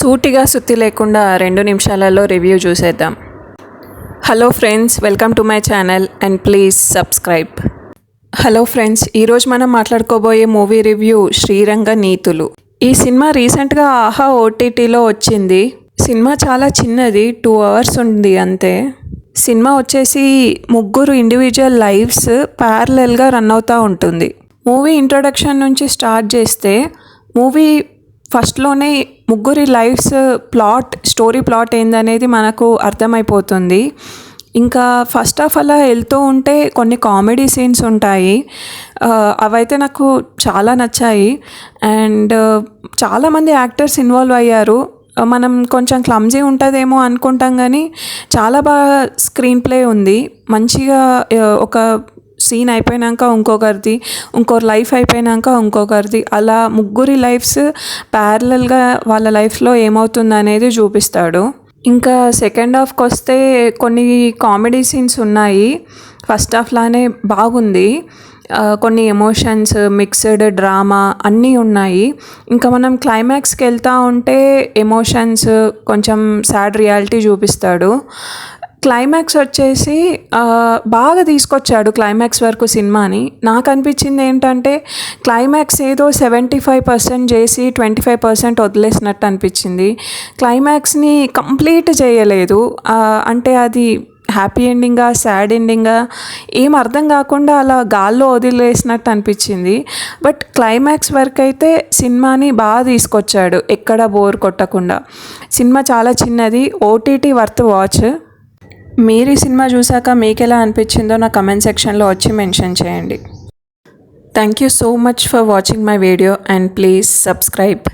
సూటిగా సుత్తి లేకుండా రెండు నిమిషాలలో రివ్యూ చూసేద్దాం. Hello friends welcome to my channel and please subscribe. Hello friends ఈరోజు మనం మాట్లాడుకోబోయే మూవీ రివ్యూ శ్రీరంగ నీతులు. ఈ సినిమా రీసెంట్గా ఆహా ఓటీటీలో వచ్చింది. సినిమా చాలా చిన్నది టూ అవర్స్ ఉంది అంతే. సినిమా వచ్చేసి ముగ్గురు ఇండివిజువల్ లైఫ్స్ ప్యారలల్గా రన్ అవుతూ ఉంటుంది. మూవీ ఇంట్రొడక్షన్ నుంచి స్టార్ట్ చేస్తే మూవీ ఫస్ట్లోనే ముగ్గురి లైఫ్స్ ప్లాట్ స్టోరీ ప్లాట్ ఏందనేది మనకు అర్థమైపోతుంది. ఇంకా ఫస్ట్ ఆఫ్ అలా వెళ్తూ ఉంటే కొన్ని కామెడీ సీన్స్ ఉంటాయి. అవైతే నాకు చాలా నచ్చాయి. అండ్ చాలామంది యాక్టర్స్ ఇన్వాల్వ్ అయ్యారు. మనం కొంచెం క్లమ్జీ ఉంటుందేమో అనుకుంటాం కానీ చాలా బాగా స్క్రీన్ ప్లే ఉంది. మంచిగా ఒక సీన్ అయిపోయినాక ఇంకొకరిది ఇంకొకరి లైఫ్ అయిపోయినాక ఇంకొకరిది. అలా ముగ్గురి లైఫ్స్ ప్యారలల్గా వాళ్ళ లైఫ్లో ఏమవుతుంది అనేది చూపిస్తాడు. ఇంకా సెకండ్ హాఫ్కి వస్తే కొన్ని కామెడీ సీన్స్ ఉన్నాయి. ఫస్ట్ హాఫ్లానే బాగుంది. కొన్ని ఎమోషన్స్ మిక్స్డ్ డ్రామా అన్నీ ఉన్నాయి. ఇంకా మనం క్లైమాక్స్కి వెళ్తూ ఉంటే ఎమోషన్స్ కొంచెం సాడ్ రియాలిటీ చూపిస్తాడు. క్లైమాక్స్ వచ్చేసి బాగా తీసుకొచ్చాడు క్లైమాక్స్ వరకు సినిమాని. నాకు అనిపించింది ఏంటంటే క్లైమాక్స్ ఏదో సెవెంటీ ఫైవ్ పర్సెంట్ చేసి ట్వంటీ ఫైవ్ పర్సెంట్ వదిలేసినట్టు అనిపించింది. క్లైమాక్స్ని కంప్లీట్ చేయలేదు. అంటే అది హ్యాపీ ఎండింగా సాడ్ ఎండింగా ఏం అర్థం కాకుండా అలా గాల్లో వదిలేసినట్టు అనిపించింది. బట్ క్లైమాక్స్ వరకు అయితే సినిమాని బాగా తీసుకొచ్చాడు ఎక్కడ బోర్ కొట్టకుండా. సినిమా చాలా చిన్నది ఓటీటీ వర్త్ వాచ్. మీరు ఈ సినిమా చూసాక మీకు ఎలా అనిపించిందో నా కమెంట్ సెక్షన్లో వచ్చి మెన్షన్ చేయండి. Thank you so much for watching my video and please subscribe